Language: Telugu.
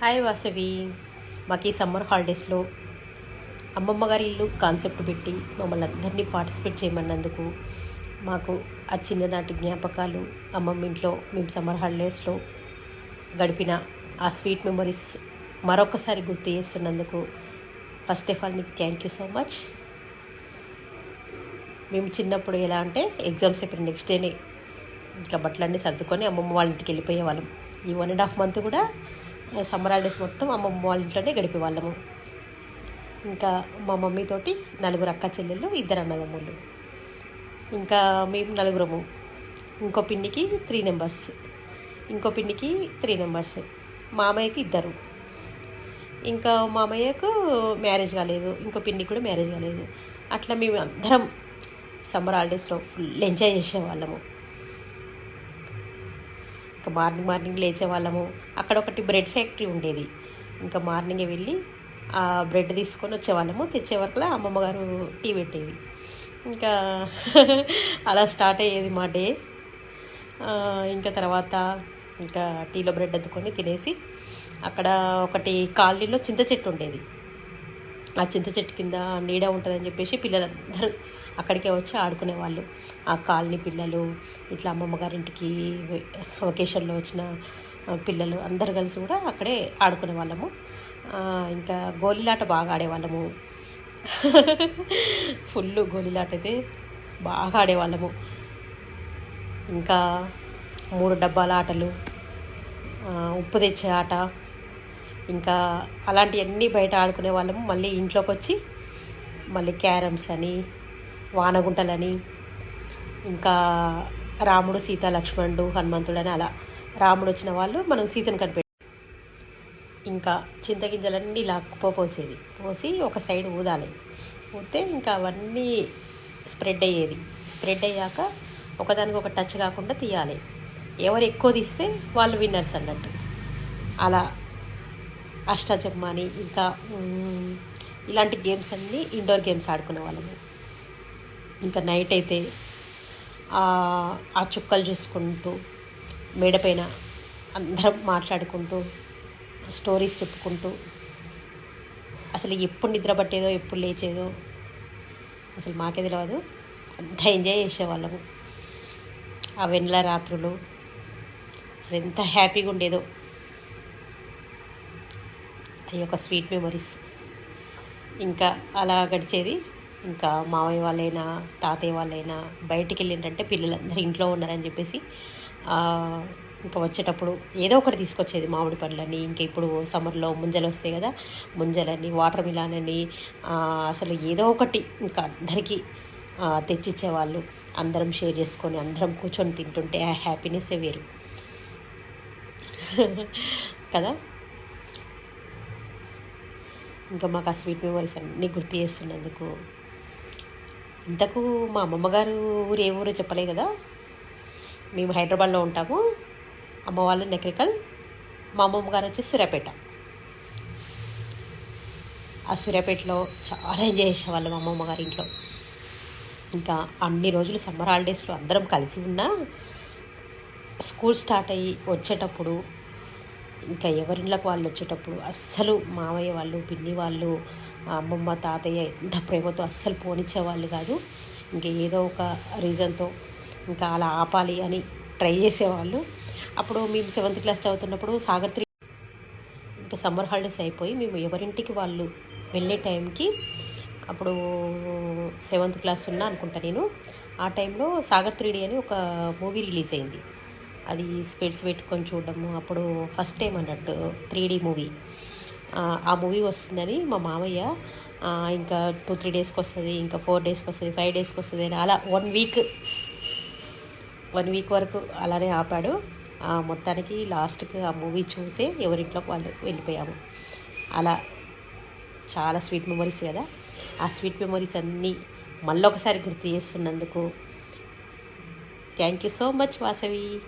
హాయ్ వాసవి. మాకు ఈ సమ్మర్ హాలిడేస్లో అమ్మమ్మ గారి ఇల్లు కాన్సెప్ట్ పెట్టి మమ్మల్ని అందరినీ పార్టిసిపేట్ చేయమన్నందుకు మాకు ఆ చిన్ననాటి జ్ఞాపకాలు అమ్మమ్మ ఇంట్లో మేము సమ్మర్ హాలిడేస్లో గడిపిన ఆ స్వీట్ మెమరీస్ మరొకసారి గుర్తు చేస్తున్నందుకు ఫస్ట్ ఆఫ్ ఆల్ నీకు థ్యాంక్ యూ సో మచ్. మేము చిన్నప్పుడు ఎలా అంటే ఎగ్జామ్స్ అయిపోయిన నెక్స్ట్ డేనే ఇంకా బట్టలన్నీ సర్దుకొని అమ్మమ్మ వాళ్ళ ఇంటికి వెళ్ళిపోయే వాళ్ళం ఈ వన్ అండ్ హాఫ్ మంత్ కూడా సమ్మర్ హాలిడేస్ మొత్తం అమ్మమ్మ వాళ్ళ ఇంట్లోనే గడిపే వాళ్ళము. ఇంకా మా మమ్మీతోటి నలుగురు అక్క చెల్లెళ్ళు ఇద్దరు అన్నదమ్ముళ్ళు ఇంకా మేము నలుగురము. ఇంకో పిన్నికి త్రీ నెంబర్స్ ఇంకో పిన్నికి త్రీ నెంబర్స్ మామయ్యకి ఇద్దరు. ఇంకా మామయ్యకు మ్యారేజ్ కాలేదు. ఇంకో పిన్నికి కూడా మ్యారేజ్ కాలేదు. అట్లా మేము అందరం సమ్మర్ హాలిడేస్లో ఫుల్ ఎంజాయ్ చేసేవాళ్ళము. ఇంకా మార్నింగ్ మార్నింగ్ లేచేవాళ్ళము. అక్కడ ఒకటి బ్రెడ్ ఫ్యాక్టరీ ఉండేది. ఇంకా మార్నింగే వెళ్ళి ఆ బ్రెడ్ తీసుకొని వచ్చేవాళ్ళము. తెచ్చే వరకులా అమ్మమ్మ గారు టీ పెట్టేది ఇంకా అలా స్టార్ట్ అయ్యేది మా డే. ఇంకా తర్వాత ఇంకా టీలో బ్రెడ్ అద్దుకొని తినేసి అక్కడ ఒకటి కాలనీలో చింత చెట్టు ఉండేది. ఆ చింత చెట్టు కింద నీడ ఉంటుందని చెప్పేసి పిల్లలందరూ అక్కడికే వచ్చి ఆడుకునేవాళ్ళు. ఆ కాలనీ పిల్లలు ఇట్లా అమ్మమ్మ గారింటికి వెకేషన్లో వచ్చిన పిల్లలు అందరు కలిసి కూడా అక్కడే ఆడుకునే వాళ్ళము ఇంకా గోళీలాట బాగా ఆడేవాళ్ళము. ఫుల్ గోళీలాట అయితే బాగా ఆడేవాళ్ళము. ఇంకా మూడు డబ్బాల ఆటలు ఉప్పు తెచ్చే ఆట ఇంకా అలాంటివన్నీ బయట ఆడుకునే వాళ్ళము మళ్ళీ ఇంట్లోకి వచ్చి మళ్ళీ క్యారమ్స్ అని వానగుంటలని ఇంకా రాముడు సీత లక్ష్మణుడు హనుమంతుడు అని అలా. రాముడు వచ్చిన వాళ్ళు మనం సీతను కనిపెట్టి ఇంకా చింతగింజలన్నీ ఇలా పోసేది. పోసి ఒక సైడ్ ఊదాలి. ఊతే ఇంకా అవన్నీ స్ప్రెడ్ అయ్యేది. స్ప్రెడ్ అయ్యాక ఒకదానికి ఒక టచ్ కాకుండా తీయాలి. ఎవరు ఎక్కువ తీస్తే వాళ్ళు విన్నర్స్ అన్నట్టు. అలా అష్టాచమ్మ అని ఇంకా ఇలాంటి గేమ్స్ అన్నీ ఇండోర్ గేమ్స్ ఆడుకునే వాళ్ళము. ఇంకా నైట్ అయితే ఆ చుక్కలు చూసుకుంటూ మేడపైన అందరం మాట్లాడుకుంటూ స్టోరీస్ చెప్పుకుంటూ అసలు ఎప్పుడు నిద్ర పట్టేదో ఎప్పుడు లేచేదో అసలు మాకే తెలియదు అంత ఎంజాయ్ చేసేవాళ్ళము. ఆ వెన్నెల రాత్రులు అసలు ఎంత హ్యాపీగా ఉండేదో. అవి ఒక స్వీట్ మెమరీస్ ఇంకా అలా గడిచేది. ఇంకా మావయ్య వాళ్ళైనా తాతయ్య వాళ్ళైనా బయటికి వెళ్ళిందంటే పిల్లలందరూ ఇంట్లో ఉన్నారని చెప్పేసి ఇంకా వచ్చేటప్పుడు ఏదో ఒకటి తీసుకొచ్చేది మామిడి పండ్లని ఇంకా ఇప్పుడు సమ్మర్లో ముంజలు వస్తాయి కదా ముంజలని వాటర్ మిలాన్ అని అసలు ఏదో ఒకటి ఇంకా అందరికీ తెచ్చిచ్చేవాళ్ళు. అందరం షేర్ చేసుకొని అందరం కూర్చొని తింటుంటే ఆ హ్యాపీనెస్సే వేరు. కదా? ఇంకా మాకు ఆ స్వీట్ మెమరీస్ అన్నీ గుర్తు చేస్తున్నందుకు ఇంతకు మా అమ్మమ్మ గారు ఊరు ఏ ఊరో చెప్పలే కదా? మేము హైదరాబాద్లో ఉంటాము. అమ్మ వాళ్ళు నెక్రికల్. మా అమ్మమ్మ గారు వచ్చి సూర్యాపేట. ఆ సూర్యాపేటలో చాలా ఎంజాయ్ చేసేవాళ్ళం మా అమ్మమ్మ గారి ఇంట్లో. ఇంకా అన్ని రోజులు సమ్మర్ హాలిడేస్లో అందరం కలిసి ఉన్నా స్కూల్ స్టార్ట్ అయ్యి వచ్చేటప్పుడు ఇంకా ఎవరిళ్ళకు వాళ్ళు వచ్చేటప్పుడు అస్సలు మామయ్య వాళ్ళు పిన్ని వాళ్ళు అమ్మమ్మ తాతయ్య ఎంత ప్రేమతో అస్సలు పోనిచ్చేవాళ్ళు కాదు. ఇంకా ఏదో ఒక రీజన్తో ఇంకా అలా ఆపాలి అని ట్రై చేసేవాళ్ళు. అప్పుడు మేము సెవెంత్ క్లాస్ చదువుతున్నప్పుడు సాగర్ త్రీ ఇంకా సమ్మర్ హాలిడేస్ అయిపోయి మేము ఎవరింటికి వాళ్ళు వెళ్ళే టైంకి అప్పుడు సెవెంత్ క్లాస్ ఉన్నా అనుకుంటా నేను. ఆ టైంలో సాగర్ త్రీ అని ఒక మూవీ రిలీజ్ అయింది. అది స్పెడ్స్ పెట్టుకొని చూడడము. అప్పుడు ఫస్ట్ టైం అన్నట్టు త్రీ డీ మూవీ ఆ మూవీ వస్తుందని మా మామయ్య ఇంకా టూ త్రీ డేస్కి వస్తుంది ఇంకా ఫోర్ డేస్కి వస్తుంది ఫైవ్ డేస్కి వస్తుంది అని అలా వన్ వీక్ వన్ వీక్ వరకు అలానే ఆపాడు. ఆ, మొత్తానికి లాస్ట్కి ఆ మూవీ చూసి ఎవరింట్లో వాళ్ళు వెళ్ళిపోయాము. అలా చాలా స్వీట్ మెమరీస్ కదా. ఆ స్వీట్ మెమరీస్ అన్నీ మళ్ళొకసారి గుర్తు చేస్తున్నందుకు thank you so much Vasavi.